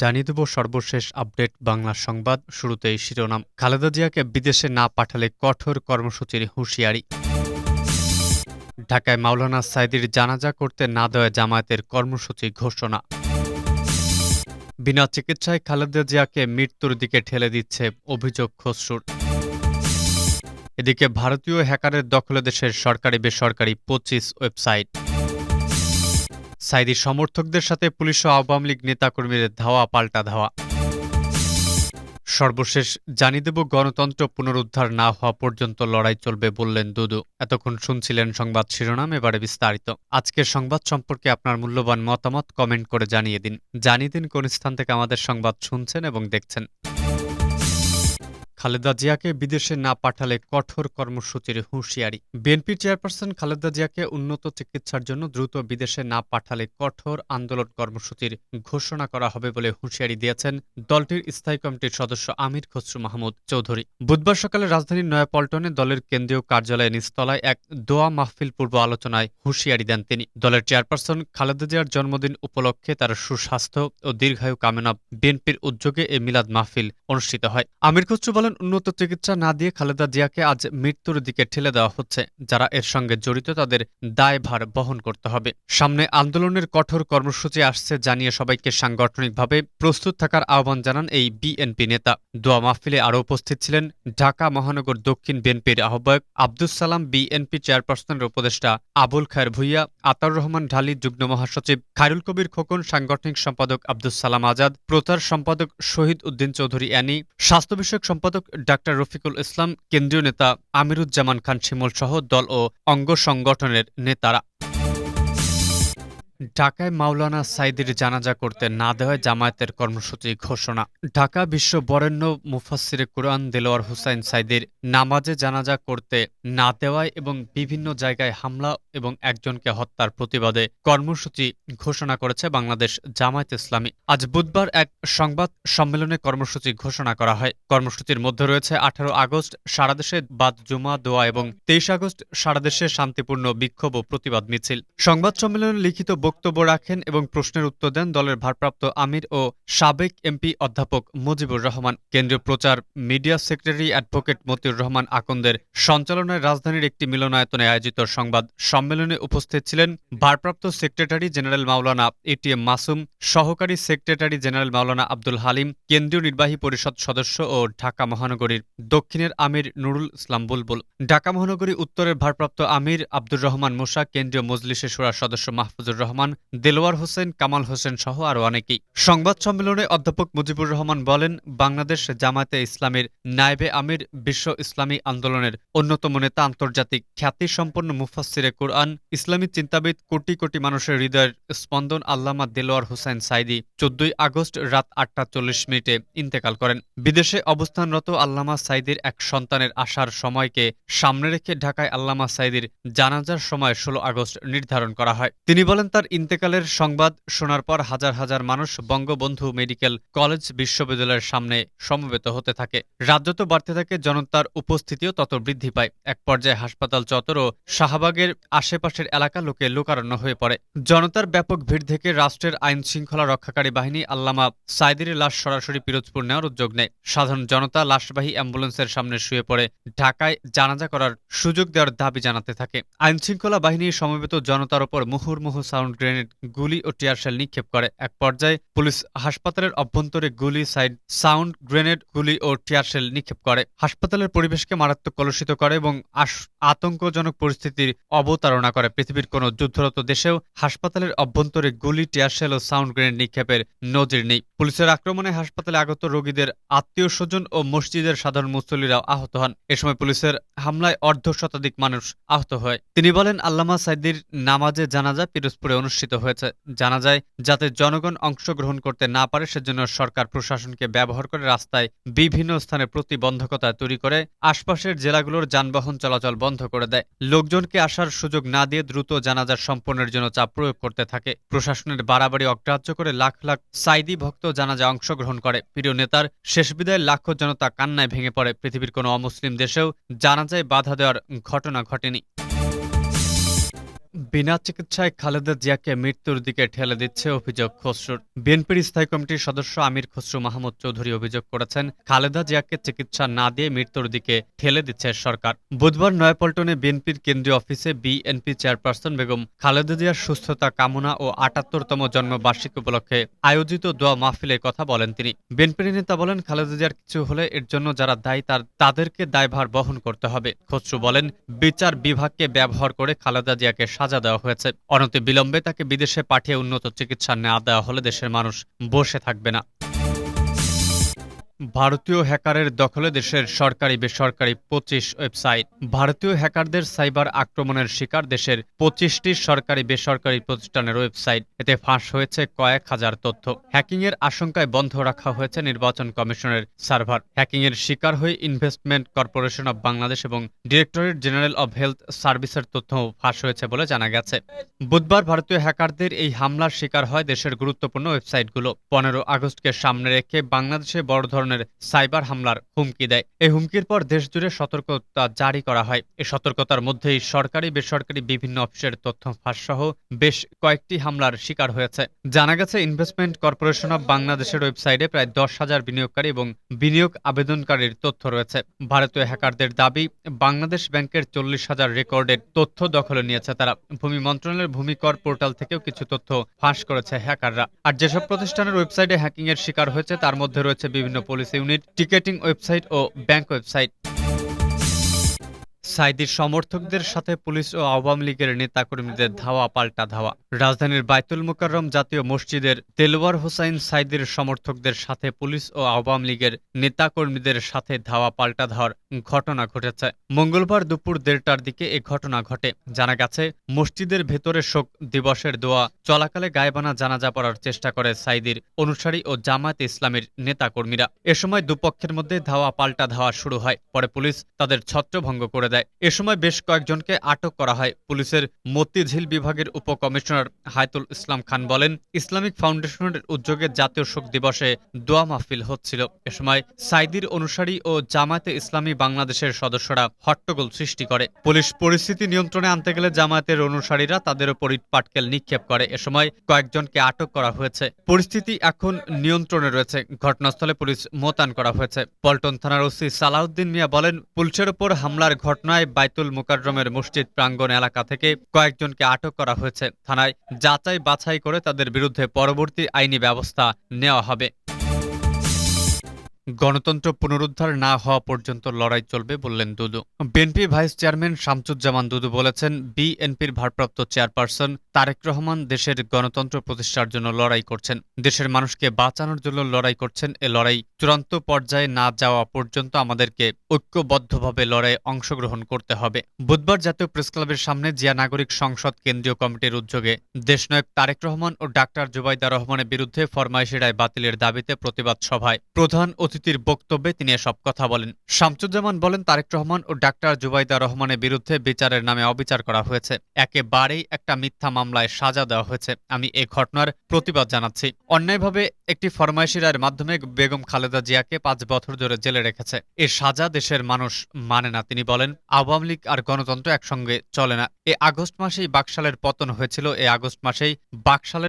জানিয়ে দেব সর্বশেষ আপডেট বাংলা সংবাদ। শুরুতেই শিরোনাম। খালেদা জিয়াকে বিদেশে না পাঠালে কঠোর কর্মসূচির হুঁশিয়ারি। ঢাকায় মাওলানা সাইদির জানাজা করতে না দেওয়া জামায়াতের কর্মসূচি ঘোষণা। বিনা চিকিৎসায় খালেদা জিয়াকে মৃত্যুর দিকে ঠেলে দিচ্ছে অভিযোগ খসরুর এদিকে ভারতীয় হ্যাকারের দখলে দেশের সরকারি বেসরকারি পঁচিশ ওয়েবসাইট। সাইদি সমর্থকদের সাথে পুলিশ ও আওয়ামী লীগ নেতাকর্মীদের ধাওয়া, পাল্টা ধাওয়া। সর্বশেষ জানিয়ে দেব, গণতন্ত্র পুনরুদ্ধার না হওয়া পর্যন্ত লড়াই চলবে বললেন দুদু। এতক্ষণ শুনছিলেন সংবাদ শিরোনাম, এবারে বিস্তারিত। আজকের সংবাদ সম্পর্কে আপনার মূল্যবান মতামত কমেন্ট করে জানিয়ে দিন। জানিয়ে দিন কোন স্থান থেকে আমাদের সংবাদ শুনছেন এবং দেখছেন। খালেদা জিয়াকে বিদেশে না পাঠালে কঠোর কর্মসূচির হুঁশিয়ারি। বিএনপি চেয়ারপারসন খালেদা জিয়াকে উন্নত চিকিৎসার জন্য দ্রুত বিদেশে না পাঠালে কঠোর আন্দোলন কর্মসূচির ঘোষণা করা হবে বলে হুঁশিয়ারি দিয়েছেন দলটির স্থায়ী কমিটির সদস্য আমির খসরু মাহমুদ চৌধুরী। বুধবার সকালে রাজধানীর নয়াপল্টনে দলের কেন্দ্রীয় কার্যালয়ে নিস্তলায় এক দোয়া মাহফিল পূর্ব আলোচনায় হুঁশিয়ারি দেন তিনি। দলের চেয়ারপারসন খালেদা জিয়ার জন্মদিন উপলক্ষে তার সুস্বাস্থ্য ও দীর্ঘায়ু কামনা বিএনপির উদ্যোগে এ মিলাদ মাহফিল অনুষ্ঠিত হয়। আমির খসরু বলেন উন্নত চিকিৎসা না দিয়ে খালেদা জিয়াকে আজ মৃত্যুর দিকে ঠেলে দেওয়া হচ্ছে, যারা এর সঙ্গে জড়িত তাদের দায়ভার বহন করতে হবে। সামনে আন্দোলনের কঠোর কর্মসূচি আসছে জানিয়ে সবাইকে সাংগঠনিকভাবে প্রস্তুত থাকার আহ্বান জানান এই বিএনপি নেতা। দোয়া মাহফিলে আরও উপস্থিত ছিলেন ঢাকা মহানগর দক্ষিণ বিএনপির আহ্বায়ক আব্দুস সালাম, বিএনপি চেয়ারপারসনের উপদেষ্টা আবুল খায়ের ভুইয়া, আতাউর রহমান ঢালি, যুগ্ম মহাসচিব খায়রুল কবির খোকন, সাংগঠনিক সম্পাদক আব্দুস সালাম আজাদ, প্রচার সম্পাদক শহীদ উদ্দিন চৌধুরী অ্যানি, স্বাস্থ্য বিষয়ক সম্পাদক ডাক্তার রফিকুল ইসলাম কেন্দ্রীয় নেতা আমিরুজ্জামান খান শিমুল সহ দল ও অঙ্গ সংগঠনের নেতারা। ঢাকায় মাওলানা সাইদির জানাজা করতে না দেওয়ায় জামায়াতের কর্মসূচি ঘোষণা। ঢাকা বিশ্ব বরেণ্য মুফাসিরে কুরআন দেলোয়ার হুসাইন সাইদির নামাজে জানাজা করতে না দেওয়ায় এবং বিভিন্ন জায়গায় হামলা এবং একজনকে হত্যার প্রতিবাদে কর্মসূচি ঘোষণা করেছে বাংলাদেশ জামায়াত ইসলামী। আজ বুধবার এক সংবাদ সম্মেলনে কর্মসূচি ঘোষণা করা হয়। কর্মসূচির মধ্যে রয়েছে আঠারো আগস্ট সারাদেশে বাদ জুমা, দোয়া এবং তেইশ আগস্ট সারাদেশে শান্তিপূর্ণ বিক্ষোভ ও প্রতিবাদ মিছিল। সংবাদ সম্মেলনে লিখিত বক্তব্য রাখেন এবং প্রশ্নের উত্তর দেন দলের ভারপ্রাপ্ত আমির ও সাবেক এমপি অধ্যাপক মুজিবুর রহমান। কেন্দ্রীয় প্রচার media secretary advocate Motiur Rahman আকন্দের সঞ্চালনায় রাজধানীর একটি মিলনায়তনে আয়োজিত সংবাদ সম্মেলনে উপস্থিত ছিলেন ভারপ্রাপ্ত secretary general Maulana ATM Masum, সহকারী সেক্রেটারি জেনারেল মাওলানা আব্দুল হালিম, কেন্দ্রীয় নির্বাহী পরিষদ সদস্য ও ঢাকা মহানগরীর দক্ষিণের আমির নুরুল ইসলাম বুলবুল। ঢাকা মহানগরী উত্তরের ভারপ্রাপ্ত আমির আব্দুর রহমান মোশা কেন্দ্রীয় মজলিসে সুরার সদস্য মাহফুজুর রহমান দেলোয়ার হোসেন, কামাল হোসেন সহ আরও অনেকেই। সংবাদ সম্মেলনে অধ্যাপক মুজিবুর রহমান বলেন, বাংলাদেশ জামায়াতে ইসলামের নায়েবে আমির বিশ্ব ইসলামী আন্দোলনের অন্যতম নেতা আন্তর্জাতিক খ্যাতিসম্পন্ন মুফাসিরে কোরআন, ইসলামী চিন্তাবিদ কোটি কোটি মানুষের হৃদয়ের স্পন্দন আল্লামা দেলোয়ার হোসেন সাইদি চোদ্দই আগস্ট রাত আটটা চল্লিশ মিনিটে ইন্তেকাল করেন। বিদেশে অবস্থানরত আল্লামা সাইদির এক সন্তানের আসার সময়কে সামনে রেখে ঢাকায় আল্লামা সাইদির জানাজার সময় ষোলো আগস্ট নির্ধারণ করা হয়। তিনি বলেন, তার ইন্তেকালের সংবাদ শোনার পর হাজার হাজার মানুষ বঙ্গবন্ধু মেডিকেল কলেজ বিশ্ববিদ্যালয়ের সামনে সমবেত হতে থাকে। রাজ্য তো বাড়তে থাকে, জনতার উপস্থিতিও তত বৃদ্ধি পায়। এক পর্যায়ে হাসপাতাল চত্বর ও শাহবাগের আশেপাশের এলাকা লোকে লোকারণ্য হয়ে পড়ে। জনতার ব্যাপক ভিড় থেকে রাষ্ট্রের আইন শৃঙ্খলা রক্ষাকারী বাহিনী আল্লামা সাইদির লাশ সরাসরি পিরোজপুর নেওয়ার উদ্যোগ নেয়। সাধারণ জনতা লাশবাহী অ্যাম্বুলেন্সের সামনে শুয়ে পড়ে, ঢাকায় জানাজা করার সুযোগ দেওয়ার দাবি জানাতে থাকে। আইন শৃঙ্খলা বাহিনী সমবেত জনতার ওপর মুহুর্মুহু সাউন্ড গ্রেনেড গুলি ও টিয়ারশেল নিক্ষেপ করে। এক পর্যায়ে পুলিশ হাসপাতালের অভ্যন্তরে গুলি, সাইড, সাউন্ড গ্রেনেড গুলি ও টিয়ারশেল নিক্ষেপ করে। হাসপাতালের পরিবেশকে মারাত্মক কলুষিত করে এবং আতঙ্কজনক পরিস্থিতির অবতারণা করে। পৃথিবীর কোনো যুদ্ধরত দেশেও হাসপাতালের অভ্যন্তরে গুলি টিয়ারশেল ও সাউন্ড গ্রেনেড নিক্ষেপের নজির নেই। পুলিশের আক্রমণে হাসপাতালে আগত রোগীদের আত্মীয় স্বজন ও মসজিদের সাধারণ মুসল্লিরাও আহত হন। এ সময় পুলিশের হামলায় অর্ধ শতাধিক মানুষ আহত হয়। তিনি বলেন, আল্লামা সাইদির নামাজে জানাজা পিরোজপুরে অনুষ্ঠিত হয়েছে। জানা যায়, যাতে জনগণ অংশগ্রহণ করতে না পারে, সেজন্য সরকার প্রশাসনকে ব্যবহার করে রাস্তায় বিভিন্ন স্থানে প্রতিবন্ধকতা তৈরি করে আশপাশের জেলাগুলোর যানবাহন চলাচল বন্ধ করে দেয়। লোকজনকে আসার সুযোগ না দিয়ে দ্রুত জানাজার সম্পন্নের জন্য চাপ প্রয়োগ করতে থাকে। প্রশাসনের বাড়াবাড়ি অগ্রাহ্য করে লাখ লাখ সাইদি ভক্ত জানাজা অংশগ্রহণ করে। প্রিয় নেতার শেষ বিদায় লাখো জনতা কান্নায় ভেঙে পড়ে। পৃথিবীর কোনো অমুসলিম দেশেও জানাজায় বাধা দেওয়ার ঘটনা ঘটেনি। বিনা চিকিৎসায় খালেদা জিয়াকে মৃত্যুর দিকে ঠেলে দিচ্ছে অভিযোগ খসরুর। বিএনপির স্থায়ী কমিটির সদস্য আমির খসরু মাহমুদ চৌধুরী অভিযোগ করেছেন, খালেদা জিয়াকে চিকিৎসা না দিয়ে মৃত্যুর দিকে ঠেলে দিচ্ছে সরকার। বুধবার নয়াপল্টনে বিএনপির কেন্দ্রীয় অফিসে বিএনপি চেয়ারপারসন বেগম খালেদা জিয়ার সুস্থতা কামনা ও আটাত্তরতম জন্মবার্ষিকী উপলক্ষে আয়োজিত দোয়া মাহফিলের কথা বলেন তিনি। বিএনপির নেতা বলেন, খালেদা জিয়ার কিছু হলে এর জন্য যারা দায়ী তার, তাদেরকে দায়ভার বহন করতে হবে। খসরু বলেন, বিচার বিভাগকে ব্যবহার করে খালেদা জিয়াকে সাজা দেওয়া হয়েছে। অনতি বিলম্বে তাকে বিদেশে পাঠিয়ে উন্নত চিকিৎসা না দেওয়া হলে দেশের মানুষ বসে থাকবে না। ভারতীয় হ্যাকারের দখলে দেশের সরকারি বেসরকারি পঁচিশ ওয়েবসাইট। ভারতীয় হ্যাকারদের সাইবার আক্রমণের শিকার দেশের পঁচিশটি সরকারি বেসরকারি প্রতিষ্ঠানের ওয়েবসাইট। এতে ফাঁস হয়েছে কয়েক হাজার তথ্য। হ্যাকিংয়ের আশঙ্কায় বন্ধ রাখা হয়েছে নির্বাচন কমিশনের সার্ভার। হ্যাকিংয়ের শিকার হয়ে ইনভেস্টমেন্ট কর্পোরেশন অব বাংলাদেশ এবং ডিরেক্টরেট জেনারেল অব হেলথ সার্ভিসের তথ্য ফাঁস হয়েছে বলে জানা গেছে। বুধবার ভারতীয় হ্যাকারদের এই হামলার শিকার হয় দেশের গুরুত্বপূর্ণ ওয়েবসাইটগুলো। পনেরো আগস্টকে সামনে রেখে বাংলাদেশে বড় ধরনের সাইবার হামলার হুমকি দেয়। এই হুমকির পর দেশজুড়ে সতর্কতা জারি করা হয়। এই সতর্কতার মধ্যেই সরকারি, বেসরকারি বিভিন্ন অফিসের তথ্য ফাঁস সহ বেশ কয়েকটি হামলার শিকার হয়েছে। জানা গেছে, ইনভেস্টমেন্ট কর্পোরেশন অব বাংলাদেশের ওয়েবসাইটে প্রায় দশ হাজার বিনিয়োগকারী এবং বিনিয়োগ আবেদনকারীর তথ্য রয়েছে। ভারতীয় হ্যাকারদের দাবি, বাংলাদেশ ব্যাংকের চল্লিশ হাজার রেকর্ডের তথ্য দখলে নিয়েছে তারা। ভূমি মন্ত্রণালয়ের ভূমিকর পোর্টাল থেকেও কিছু তথ্য ফাঁস করেছে হ্যাকাররা। আর যেসব প্রতিষ্ঠানের ওয়েবসাইটে হ্যাকিং এর শিকার হয়েছে, তার মধ্যে রয়েছে বিভিন্ন পুলিশ ইউনিট টিকেটিং ওয়েবসাইট ও ব্যাংক ওয়েবসাইট। সাইদির সমর্থকদের সাথে পুলিশ ও আওয়ামী লীগের নেতাকর্মীদের ধাওয়া, পাল্টা ধাওয়া। রাজধানীর বাইতুল মোকাররম জাতীয় মসজিদের তেলওয়ার হোসাইন সাইদির সমর্থকদের সাথে পুলিশ ও আওয়ামী লীগের নেতাকর্মীদের সাথে ধাওয়া, পাল্টা ধাওয়ার ঘটনা ঘটেছে। মঙ্গলবার দুপুর দেড়টার দিকে এ ঘটনা ঘটে। জানা গেছে, মসজিদের ভেতরে শোক দিবসের দোয়া চলাকালে গায়েবানা জানাজা পড়ার চেষ্টা করে সাইদির অনুসারী ও জামায়াত ইসলামের নেতাকর্মীরা। এ সময় দুপক্ষের মধ্যে ধাওয়া, পাল্টা ধাওয়া শুরু হয়। পরে পুলিশ তাদের ছত্রভঙ্গ করে দেয়। এ সময় বেশ কয়েকজনকে আটক করা হয়। পুলিশের মতিঝিল বিভাগের উপকমিশনার হায়তুল ইসলাম খান বলেন, ইসলামিক ফাউন্ডেশনের উদ্যোগে জাতীয় শোক দিবসে দোয়া মাহফিল হচ্ছিল। এ সময় সাইদির অনুসারী ও জামায়াতে ইসলামী বাংলাদেশের সদস্যরা হট্টগোল সৃষ্টি করে। পুলিশ পরিস্থিতি নিয়ন্ত্রণে আনতে গেলে জামায়াতের অনুসারীরা তাদের উপর ইট পাটকেল নিক্ষেপ করে। এ সময় কয়েকজনকে আটক করা হয়েছে। পরিস্থিতি এখন নিয়ন্ত্রণে রয়েছে। ঘটনাস্থলে পুলিশ মোতায়েন করা হয়েছে। পল্টন থানার ওসি সালাউদ্দিন মিয়া বলেন, পুলিশের উপর হামলার ঘটনায় বাইতুল মোকাররমের মসজিদ প্রাঙ্গণ এলাকা থেকে কয়েকজনকে আটক করা হয়েছে। থানায় যাচাই বাছাই করে তাদের বিরুদ্ধে পরবর্তী আইনি ব্যবস্থা নেওয়া হবে। গণতন্ত্র পুনরুদ্ধার না হওয়া পর্যন্ত লড়াই চলবে বললেন Dudu. BNP vice chairman Shamsuzzaman Dudu বলেছেন, বিএনপির ভারপ্রাপ্ত চেয়ারপারসন তারেক রহমান দেশের গণতন্ত্র প্রতিষ্ঠার জন্য লড়াই করছেন। দেশের মানুষকে বাঁচানোর জন্য লড়াই করছেন এ লড়াই। চূড়ান্ত পর্যায়ে না যাওয়া পর্যন্ত আমাদেরকে ঐক্যবদ্ধভাবে লড়াইয়ে অংশগ্রহণ করতে হবে। বুধবার জাতীয় প্রেস ক্লাবের সামনে জিয়া নাগরিক সংসদ কেন্দ্রীয় কমিটির উদ্যোগে দেশনায়ক তারেক রহমান ও ডাক্তার জুবাইদা রহমানের বিরুদ্ধে ফরমাইশি রায় বাতিলের দাবিতে প্রতিবাদ সভায় প্রধান অতিথির বক্তব্যে তিনি এসব কথা বলেন। শামসুজ্জামান বলেন, তারেক রহমান ও ডাক্তার জুবাইদা রহমানের বিরুদ্ধে বিচারের নামে অবিচার করা হয়েছে। একেবারেই একটা মিথ্যা মামলায় সাজা দেওয়া হয়েছে। আমি এ ঘটনার প্রতিবাদ জানাচ্ছি। অন্যায়ভাবে একটি ফরমাইশি রায়ের মাধ্যমে বেগম খালেদা জিয়াকে পাঁচ বছর ধরে জেলে রেখেছে। এ সাজা দেশের মানুষ মানে না, তিনি বলেন, আওয়ামী লীগ আর গণতন্ত্র একসঙ্গে চলে না। এ আগস্ট মাসেই বাকশালের পতন হয়েছিল। এ আগস্ট মাসেই বাকশালের